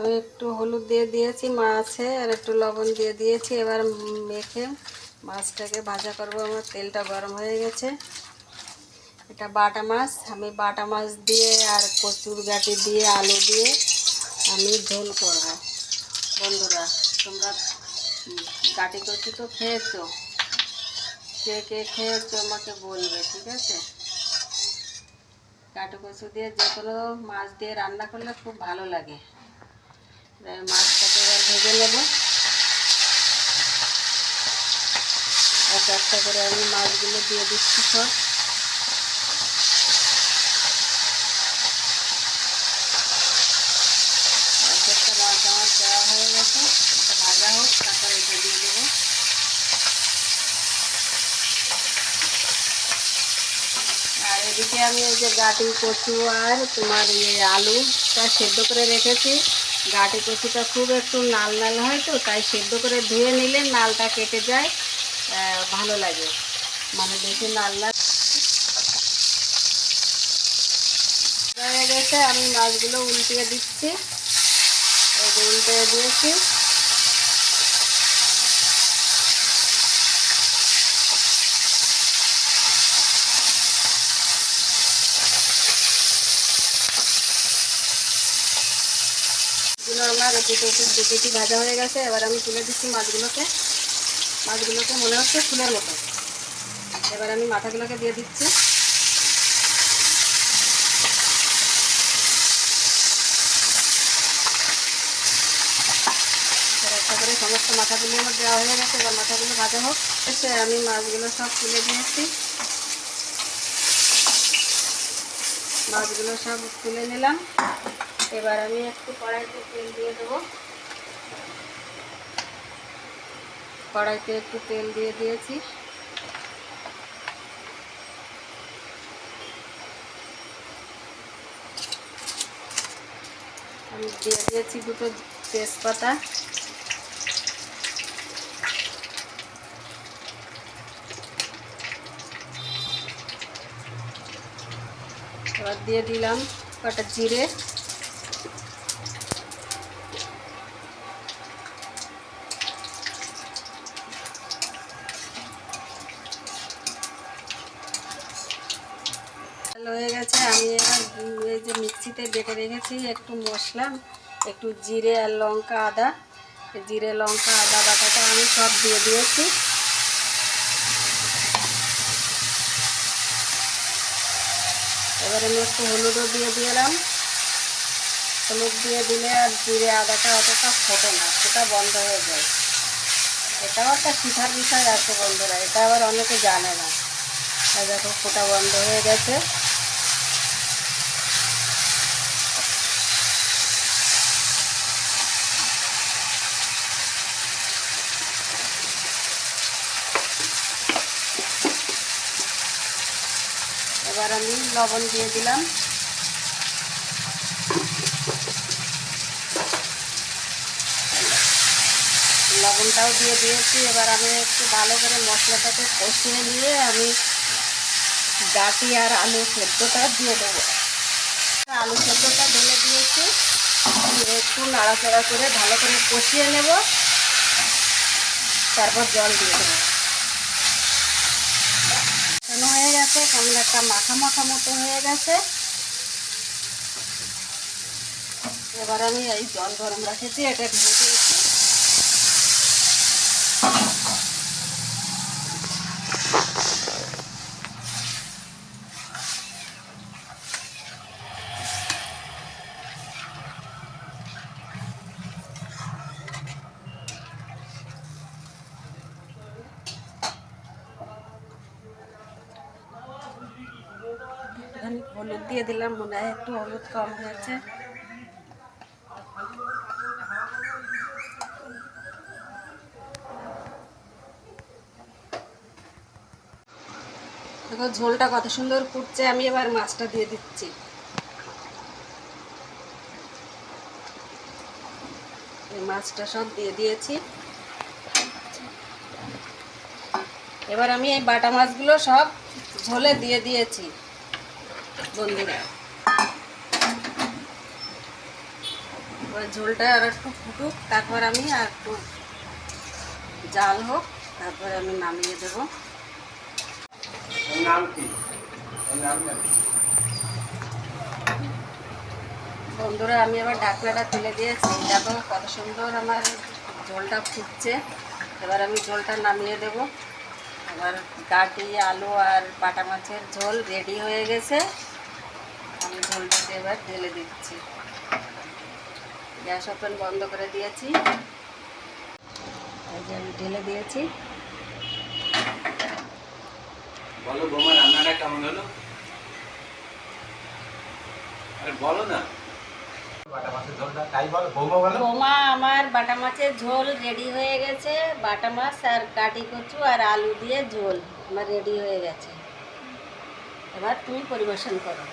আমি একটু হলুদ দিয়ে দিয়েছি মাছে আর একটু লবণ দিয়ে দিয়েছি। এবার মেখে মাছটাকে ভাজা করব। আমার তেলটা গরম হয়ে গেছে। এটা বাটা মাছ। আমি বাটা মাছ দিয়ে আর কচুর গাটি দিয়ে, আলু দিয়ে আমি ঝোল করব। বন্ধুরা, তোমরা গাটি কচু তো খেয়েছো? কে কে খেয়েছো আমাকে বলবে, ঠিক আছে? কাটু কচু দিয়ে যে কোনো মাছ দিয়ে রান্না করলে খুব ভালো লাগে। মাছটাকে এবার ভেজে নেব। একটা একটা করে আমি মাছগুলো দিয়ে দিচ্ছি সব। একটা মাছ আমার দেওয়া হয়ে গেছে। ভাজা হোক, তারপর এটা দেবো। আর এদিকে আমি ওই যে গাটি কচু আর তোমার ইয়ে আলুটা সেদ্ধ করে রেখেছি। গাটি কচুটা খুব একটু নাল নাল হয় তো, তাই সেদ্ধ করে ধুয়ে নিলে নালটা কেটে যায় ভালো লাগে। মানে বেশি নাল নাল হয়ে গেছে, আমি মাছগুলো উল্টিয়ে দিচ্ছি। উল্টে দিয়েছি। মাছগুলো আমার দুটো ভাজা হয়ে গেছে। এবার আমি তুলে দিচ্ছি মাছগুলোকে। মাছগুলোকে মনে হচ্ছে ফুলের মতো। এবার আমি মাথাগুলোকে দিয়ে দিচ্ছি। করে সমস্ত মাথাগুলো আমার দেওয়া হয়ে গেছে। এবার মাথাগুলো ভাজা হোক। এসে আমি মাছগুলো সব তুলে দিয়েছি। মাছগুলো সব তুলে নিলাম। এবার আমি একটু কড়াইতে তেল দিয়ে দেবো। কড়াইতে একটু তেল দিয়ে দিয়েছি। আমি দিয়ে দিয়েছি দুটো তেজপাতা। এবার দিয়ে দিলাম কটা জিরে। ভালো হয়ে গেছে। আমি এবার এই যে মিক্সিতে বেটে রেখেছি একটু মশলা, একটু জিরে আর লঙ্কা আদা। জিরে, লঙ্কা, আদা, বাটাটা আমি সব দিয়ে দিয়েছি। এবার আমি একটু হলুদও দিয়ে দিলাম। হলুদ দিয়ে দিলে আর জিরে, আদাটা অতটা ফোটে না, সেটা বন্ধ হয়ে যায়। এটাও একটা শিখার বিষয় আছে বন্ধুরা, এটা আবার অনেকে জানে না। দেখো, ফোটা বন্ধ হয়ে গেছে। এবার আমি লবণ দিয়ে দিলাম। লবণটাও দিয়ে দিয়েছি। এবার আমি একটু ভালো করে মশলাটাকে কষিয়ে নিয়ে আমি গাটি আর আলু সেদ্ধটা দিয়ে দেবো। আলু সেদ্ধটা ঢেলে দিয়েছি। দিয়ে একটু নাড়াচাড়া করে ভালো করে কষিয়ে নেব। তারপর জল দিয়ে দেবো। হয়ে গেছে, কেমন একটা মাখা মাখা মতো হয়ে গেছে। এবার আমি এই জল গরম রেখেছি, এটা ঢেলে দিয়েছি একটুখানি হলুদ দিয়ে দিলাম, মনে হয় একটু হলুদ কম হয়েছে। দেখো, ঝোলটা কত সুন্দর ফুটছে, আমি এবার মাছটা দিয়ে দিচ্ছি। মাছটা সব দিয়ে দিয়েছি। এবার আমি এই বাটা মাছগুলো সব ঝোলে দিয়ে দিয়েছি। বন্ধুরা। ঝোলটা আর একটু ফুটুক তারপর আমি আর একটু জাল হোক তারপরে আমি নামিয়ে দেবো। বন্ধুরা আমি আবার ঢাকনাটা তুলে দিয়েছি। দেখো কত সুন্দর আমার ঝোলটা ফুটছে। এবার আমি ঝোলটা নামিয়ে দেব। এবার গাটি আলু আর বাটা মাছের ঝোল রেডি হয়ে গেছে। আমি ঝোলটাকে এবার ঢেলে দিচ্ছি। গ্যাস ওপেন বন্ধ করে দিয়েছি। এই যে আমি ঢেলে দিয়েছি। বলো বৌমা রান্নাটা কেমন হলো? আরে বলো না। বাটা মাছের ঝোলটা তাই বলো বৌমা বলো। বৌমা আমার বাটা মাছের ঝোল রেডি হয়ে গেছে। বাটা মাছ আর কাটি কচু আর আলু দিয়ে ঝোল আমার রেডি হয়ে গেছে। এবার তুমি পরিবেশন করো।